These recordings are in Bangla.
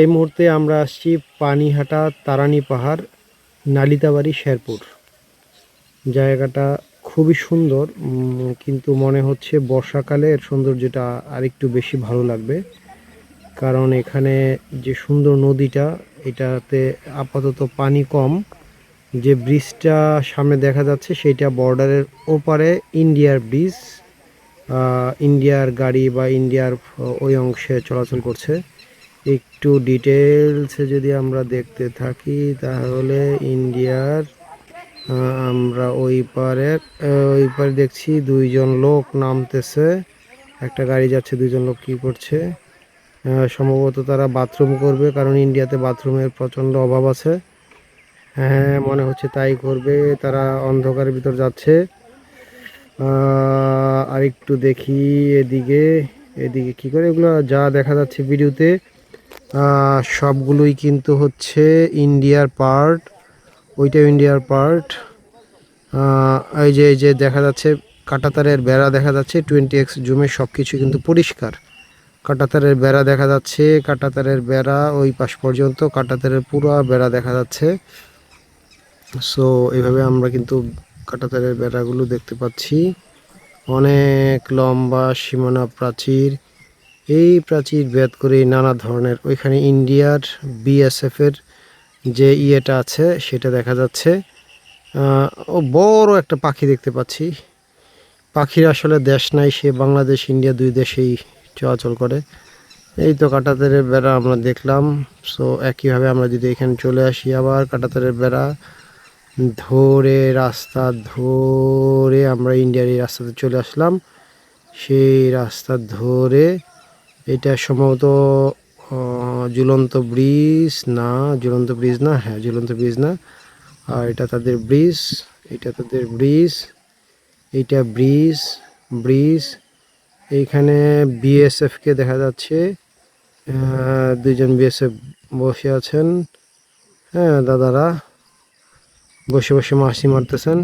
এই মুহূর্তে আমরা আসছি পানিহাটা তারানি পাহাড়, নালিতাবাড়ি, শেরপুর। জায়গাটা খুবই সুন্দর কিন্তু মনে হচ্ছে বর্ষাকালে এর সৌন্দর্যটা আরেকটু বেশি ভালো লাগবে। কারণ এখানে যে সুন্দর নদীটা, এটাতে আপাতত পানি কম। যে ব্রিজটা সামনে দেখা যাচ্ছে সেটা বর্ডারের ওপারে ইন্ডিয়ার ব্রিজ ইন্ডিয়ার গাড়ি বা ইন্ডিয়ার ওই অংশে চলাচল করছে। একটু ডিটেলসে যদি আমরা দেখতে থাকি, তাহলে ইন্ডিয়ার আমরা ওই পারে ওই পারে দেখছি দুইজন লোক নামতেছে। একটা গাড়ি যাচ্ছে, দুইজন লোক কি করছে? সম্ভবত তারা বাথরুম করবে, কারণ ইন্ডিয়াতে বাথরুমের প্রচণ্ড অভাব আছে। হ্যাঁ মনে হচ্ছে তাই করবে, তারা অন্ধকারের ভিতর যাচ্ছে। আর একটু দেখি এদিকে এদিকে কি করে? এগুলো যা দেখা যাচ্ছে ভিডিওতে সবগুলোই কিন্তু হচ্ছে ইন্ডিয়ার পার্ট, ওইটাও ইন্ডিয়ার পার্ট। এই যে এই যে দেখা যাচ্ছে, কাটাতারের বেড়া দেখা যাচ্ছে, টোয়েন্টি এক্স জুমে সব কিছু কিন্তু পরিষ্কার। কাটাতারের বেড়া দেখা যাচ্ছে, কাটাতারের বেড়া ওই পাশ পর্যন্ত, কাটাতারের পুরো বেড়া দেখা যাচ্ছে। সো এইভাবে আমরা কিন্তু কাটাতারের বেড়াগুলো দেখতে পাচ্ছি। অনেক লম্বা, সীমানা প্রাচীর এই প্রাচীর ভেদ করে নানা ধরনের, ওইখানে ইন্ডিয়ার বিএসএফের যে ইয়েটা আছে, সেটা দেখা যাচ্ছে। ও বড় একটা পাখি দেখতে পাচ্ছি। পাখির আসলে দেশ নাই, সে বাংলাদেশ, ইন্ডিয়া দুই দেশেই চলাচল করে। এই তো কাটাতারের বেড়া আমরা দেখলাম। সো একইভাবে আমরা যদি এখানে চলে আসি আবার কাটাতারের বেড়া। ধরে, রাস্তা ধরে আমরা ইন্ডিয়ার এই রাস্তাতে চলে আসলাম। সেই রাস্তা ধরে এটা সম্ভবত ঝুলন্ত ব্রিজ না ঝুলন্ত ব্রিজ না হ্যাঁ ঝুলন্ত ব্রিজ না। আর এটা তাদের ব্রিজ এটা তাদের ব্রিজ এইটা ব্রিজ ব্রিজ। এইখানে বিএসএফকে দেখা যাচ্ছে আহ, দুইজন বিএসএফ বসে আছেন। হ্যাঁ দাদারা বসে বসে মাসি মারতেছেন।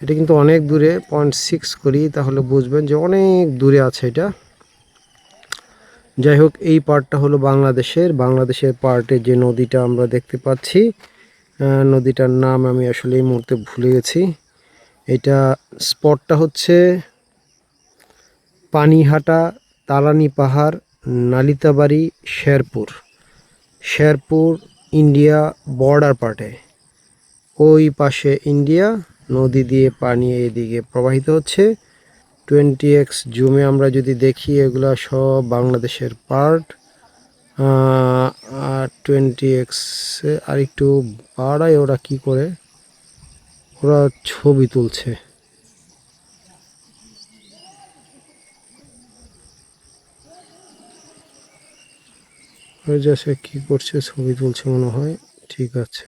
এটা কিন্তু অনেক দূরে পয়েন্ট সিক্স করি তাহলে বুঝবেন যে অনেক দূরে আছে এটা। যাই হোক এই পার্টটা হলো বাংলাদেশের। বাংলাদেশের পার্টে যে নদীটা আমরা দেখতে পাচ্ছি নদীটার নাম আমি আসলে এই মুহূর্তে ভুলে গেছি। এটা স্পটটা হচ্ছে পানিহাটা তালানি পাহাড়, নালিতাবাড়ি, শেরপুর। শেরপুর, ইন্ডিয়া বর্ডার পার্টে। ওই পাশে ইন্ডিয়া, নদী দিয়ে পানি এদিকে প্রবাহিত হচ্ছে। টোয়েন্টি এক্স জুমে আমরা যদি দেখি, এগুলা সব বাংলাদেশের পার্ট আর টোয়েন্টি এক্সে আর একটু বাড়ায় ওরা কি করে? ওরা ছবি তুলছে। যে সে কি করছে? ছবি তুলছে মনে হয়। ঠিক আছে।